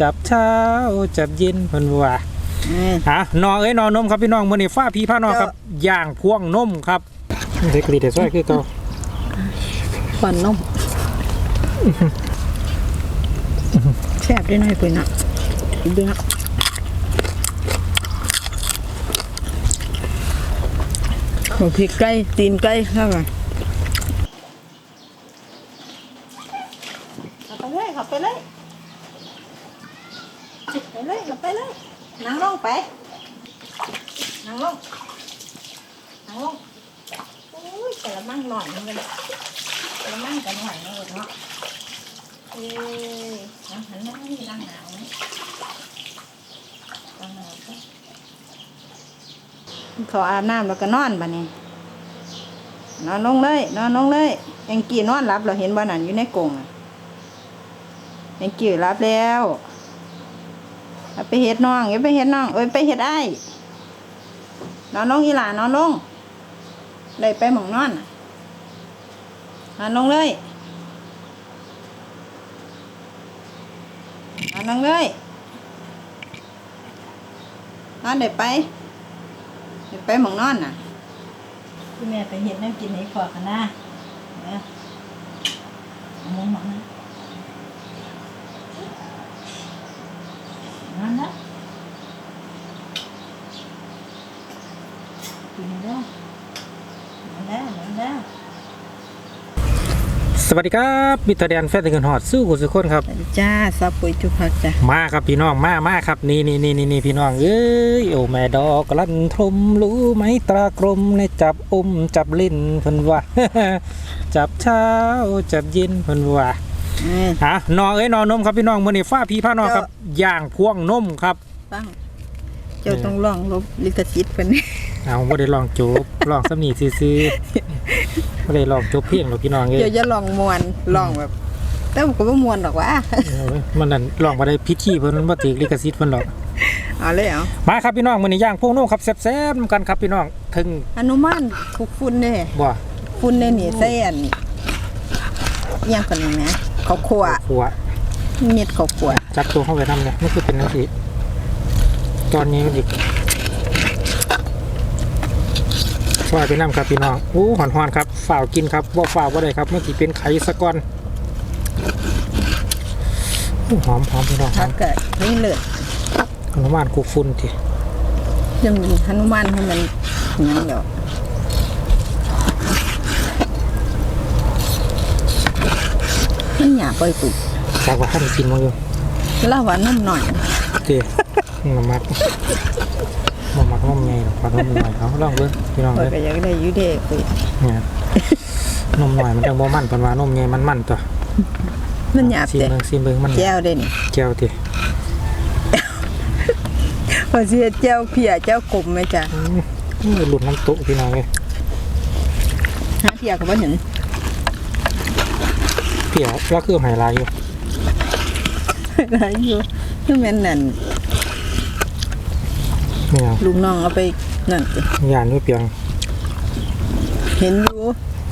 จับเช้าจับเย็นเพิ่นว่าอืมอะนอเอ้ยนอนมครับพี่น้องมื้อนี้ฟ้าพี่พานอครับย่างพวงนมครับเด็กดีแต่ซอยคือเก่าควันนมแซ่บได้หน่อยปุ่นนะอีกเดือนหมูพริกไก่ตีนไก่เข้าไปเอาไปเลยเอาไปเลยไป เลยไปเลยนั่งลงไปนั่งลงนั่งลงโอ้ยแต่ละมั่งหน่อยนึงเลยแต่ละมั่งกันหน่อยนึงเลยเนาะเอ้ยน้ำหันหน้านี่นั่งหนาวนี่นั่งหนาวก็เขาอาบน้ำแล้วก็นอนบ่เนี่ยนอนลงเลยนอนลงเลยยังกี่นอนรับเราเห็นบ้านั่นอยู่ในกรงอะยังกี่รับแล้ว ไปเฮ็ดน้องอย่าไปเฮ็ดน้องเอ้ยไปเฮ็ดไอ้นอนลงอีหลานอนลงได้ไปหมองนอนนอนลงเลยนอนลงเลยนอนได้ไปได้ไปหมองนอนน่ะพี่แม่ไปเฮ็ดน้ำกินให้พอกันนะเนี่ยเอาหมองมองนะนอนนะ กินได้นอนได้นอนได้สวัสดีครับมิตรแดนแฟนตะเกินหอดสู้กุสุคนครับ สวัสดีจ้าซับปุ๋ยจุพักจ้ะมาครับพี่น้องมามาครับนี่นี่นี่นี่นี่พี่น้องเอ้ยโอ้แม่ดอกกลันทมรู้ไหมตรากลมในจับอมจับลิ้นเพิ่นว่าจับเช้าจับเย็นเพิ่นว่าอืมอะนอเอ้ยนอนมครับพี่น้องมื้อนี้ฟ้าพี่พานอครับย่างพวงนมครับตั้งเจ้าต้องลองลบลิขสิทธิ์เพิ่น เอาบ่ได้ลองจบลองสำนีซื่อๆบ่ได้ลองจบเพียงหรอกพี่น้องเอ้ยเดี๋ยวจะลองมวนลองแบบแต่ผมก็บ่มวนหรอกว่าเอาเว้ยมันนั่นลองบ่ได้พิธีเพิ่นบ่ถือลิขสิทธิ์เพิ่นหรอกเอาเลยเอามาครับพี่น้องมื้อนี้ย่างพวงนมครับแซ่บๆนำกันครับพี่น้องถึงอนุมานคุกฝุ่นเด้บ่ฝุ่นเด้นี่ใส่อันนี้อิหยังกันนี่แหมข้าวคั่วหัวเม็ดข้าวคั่วจับตัวเข้าไปนำเนี่ยมันคือเป็นจังซี่ตอนนี้มันอีก ฝากไปนำครับพี่น้องอู้หอนๆครับฝ่าวกินครับบ่ฝ่าวบ่ได้ครับเมื่อกี้เป็นไข่สะก่อนอู้หอมหอมพี่น้องหถ้าอมเกิดนี่เลิศหนุมานกูฝุ่นทียังมีหนุมานให้มันหยังเดี๋ยวมันหยาบไปปุดจากว่าท่านกินมาอยู่เล่าว่านุ่มหน่อยเจ๊มามักมามั กนมไงหรอกขอนมหน่อยเขาลองเบิ่งพี่น้องเปิเลดยก็อยากได้อยู่เด้ปุดเนี่ยนมหน่อยมันจังบ่มันเพิ่นว่านมไงมันมันตัวมันหยาบซีเด้เบิ่งซีเบิ่งมันแก้วเด้นี่แก้วติพอเสียเจ้าเพียเจ้ากลมไหมจ๊ะอืมอู้หลุดน้ำตกพี่น้องเลยหาเพียก็บ่เห็นเปียกแล้วคือหายลายอยู่อะไรอยู่คือแม่นนั่นนี่ยัง ลูกน้องเอาไปนั่นสิยานอยู่เปียงเห็นอยู่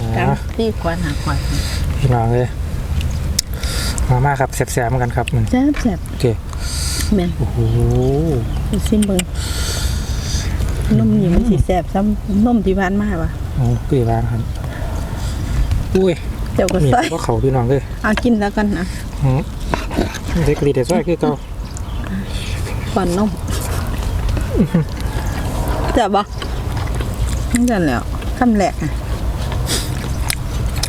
อ่ตามาที่ควานหาควานพี่น้องเลยมามาครับแซ่บๆเหมือนกันครับมันแซ่บแซ่บโอเคแม่นโอ้โหไปซิมเบิ่งนมนี่มันสิแซ่บซ้ำนมที่ผ่านมาว่ะโอ้ปีบางครับอุ้ยเจ้าก็มีใส่ก็เขาพี่น้องเลยเอากินแล้วกันนะอืมเด็กดีแต่ซอยคือเก่าควานนม แซ่บบ่นั่นกันแหล้วคำแรกอะ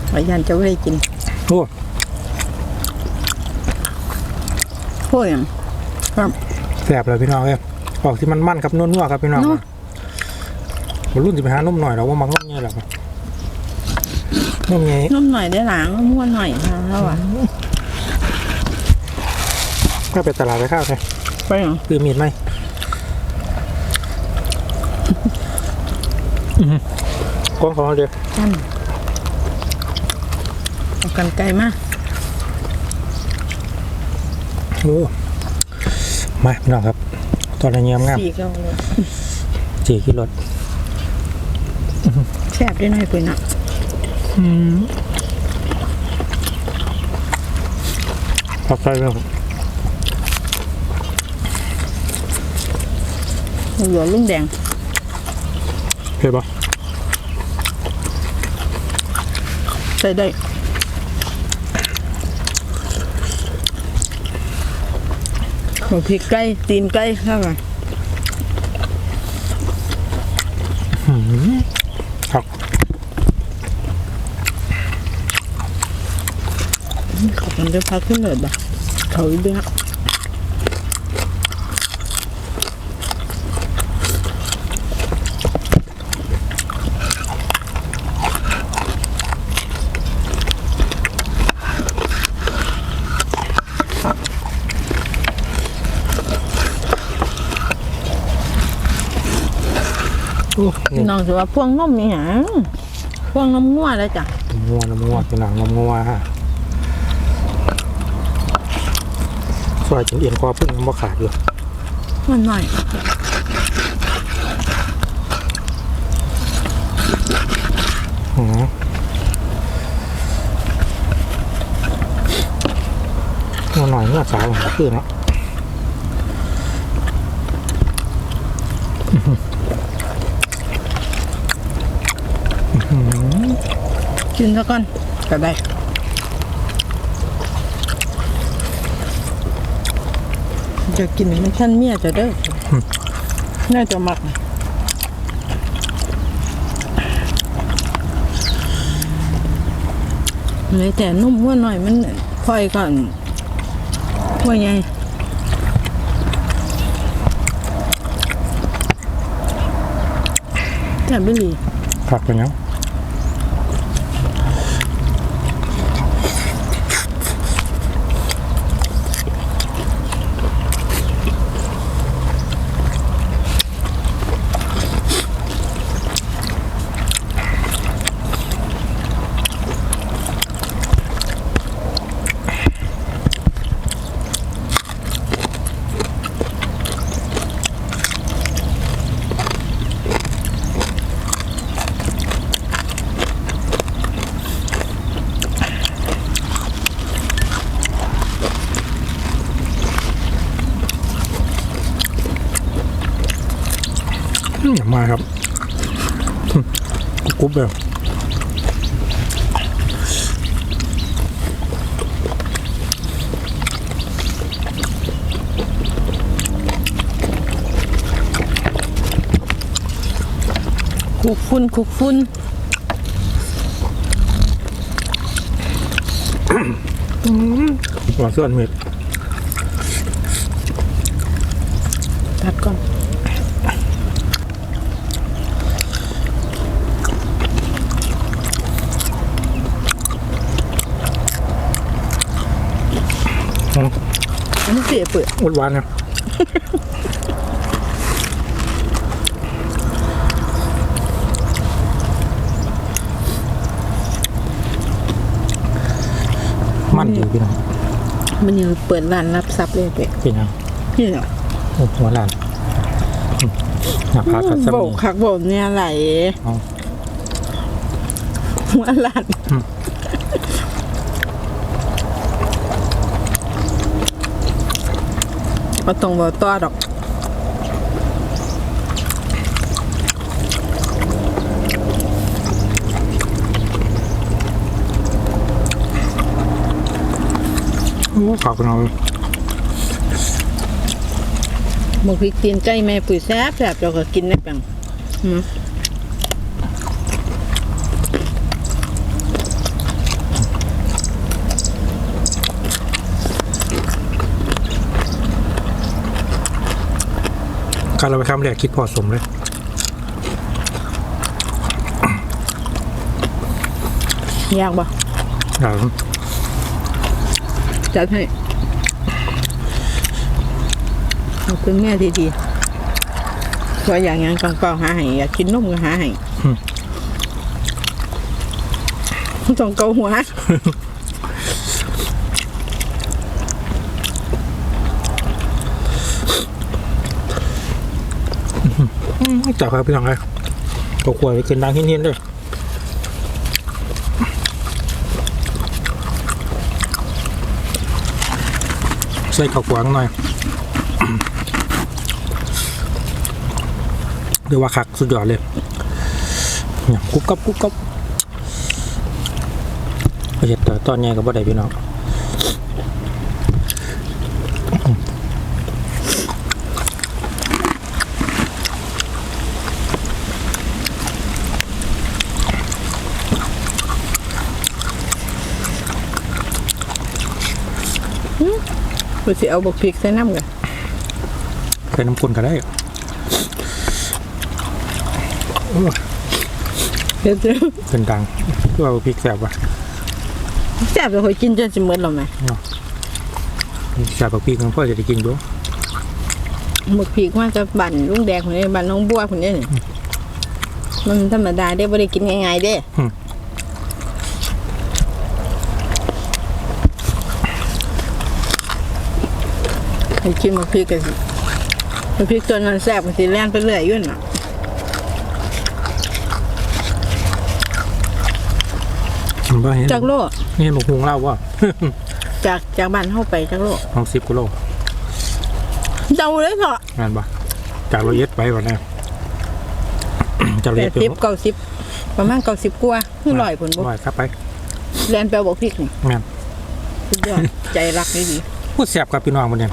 ขอยันจะไม่ได้กินโอ้โอ้ยงครับแสบเลยพี่น้องเลยออกที่มันมันครับนัวๆครับพี่น้องเนอะมันรุ่นจะไปหานมหน่อยเราว่ามันนมไงหรอกนมไงนมหน่อยได้หลังม้วนหน่อยค่ะเท่าอะก็ไปตลาดไปข้าวใช่ไปหรอคือมีดไหม ก้อนขอเดียวเอากันไกลมากโอ้มาพี่น้องครับ ตอนนี้เงียบงามสี่กิโลสี่กิโลแซ่บได้หน่อยปุ๋ยนะพักใจแล้วเหลือลุงแดง เผ็ดปะใส่ได้หมูพริกไก่ตีนไก่เข้ามาครับขอบคุณด้วยพักขึ้นเลยบ่ะเขาอีกด้วย พี่น้องถือว่าพวงนมนี่หยังพวงนมงัวแล้วจ้ะน้ำงัวน้ำงัวพี่น้องน้ำงัวฮะซอยจนเอียนคอพึ่งยังบ่ขาดอยู่มันหน่อยหืองัวหน่อยเมื่อสาวหาคือเนาะ กินซะก่อนก็ได้จะกินมันขั้นเมียจะเด้อน่าจะมักเลยแต่นุ่มว่าหน่อยมันค่อยก่อนว่าไงแต่ไม่หลีผักเป็นยัง อื มอย่ามาครับอืมกรุบๆแบบคุกฟุ้นคุกฟุ้นหวานส่วนเม็ดตัดก่อน อันนี้เสียเปลือกอุดหวานนะมันดีพี่น้องมันยังเปิดร้านรับซับเลยเปลือกพี่น้องนี่เหรอโอ้หัวหลานอืมหักขาคัดสโบมีกคักโบกเนี่ยไหลเอาหัวร้าน มมาตรงบ่ต่อดอกโอ้ขอบคุณเอาหมูพริกตีนไก่แม่ปุ๋ยแซ่บแซ่บเราก็กินได้ปังอืม การเราไปคำแรกคิดพอสมเลยยากบ่ครับจัดให้เอาคุณแม่ดีๆว่าอย่างงั้นกังเปล่าหาให้อยากกินนมก็หาให้ต้องเกาหัว จับครับพี่น้องเลยก็ควรไปขึ้นดังเฮี้ยนๆด้วยใส่ข้าวกวางหน่อยเรียกว่าคักสุดยอดเลยเนี่ยกุ๊บกับกุ๊บกับเห็ดตอตอนนี้ก็บ่ได้พี่น้อง กูสิเอาบักพริกใส่น้ำกันใส่น้ำข้นก็ได้เฮ็ดจังเป็นดังเพื่อเอาพริกแสบว่ะแซ่บจะคอยกินจนสิหมดแล้วแม่แสบกับพริกมันพ่อจะได้กินด้วยบักพริกมาจากบ้านลุงแดงคนนี้บ้านน้องบัวคนนี้นี่มันธรรมดาเด้บ่ได้กินง่ายๆเด้ ให้กินมาพริกกันสิมาพริกตัวนั้นแซ่บมันสิแล่นไปเรื่อยอยุ่นน่ะชิมบ้าเห็นจากโลนี่เห็นหมกหุงเล่าว่า จากจากบ้านเข้าไปจากโลของสิบกิโลเดาเลยเถอะงานบ่จากเราเย็ดไปก่อนนะจากเราแปเย็ดดไปสิบเก้าสิบประมาณเก้าสิบกว่าคือร้อยผลบ่ร้อยครับไปแล่นไปบอกพริกนี่แม่นสุดยอดใจรักนี่ดีพูดแสบกับพี่น้องมันเนี่ย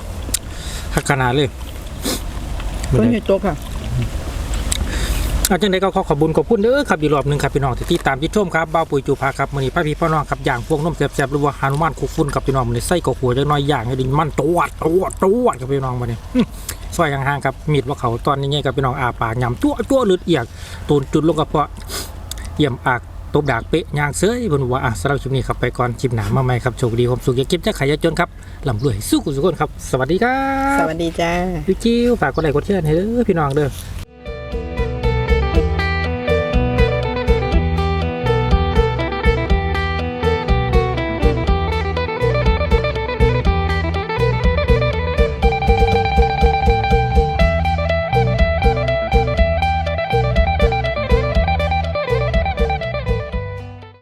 หักขนาดเลยคนอยู่โต๊ะค่ะอาจังไดก็ขอขอบคุญขอบคุณเด้อครับอีกรอบหนึ่งครับพี่น้องที่ติดตามที่ชมครับบ้าวปุ๋ยจูพาครับมื้อนี้พ่อพี่พ่อน้องครับอย่างพวกนมแซ่บๆหรือว่าฮานุมานคุกฟุ้นครับพี่น้องมื้อนี้ใส่กับหัวจักหน้อยอย่างให้ดิมันตัวตัวตัวครับพี่น้องมื้อนี้อื้อซอยห่างๆครับมีดว่าเขาตอนนี้ไงครับพี่น้องอาปากยำตัวตัวเลือดเอียกตูนจุดลงกระเพาะเยี่ยมอาก ตบดากเปะยางเสื้อเพิ่นว่าอะสำหรับคลิปนี้ครับไปก่อนคลิปหน้ามาใหม่ครับโชคดีความสุขอย่าเก็บจะขายอย่าจนครับลำรวยสู้กุศลครับ สวัสดีครัสบวัสดีจ้าพี่จิ้วฝากกดไลค์กดแชร์ให้เด้อพี่น้องเด้อ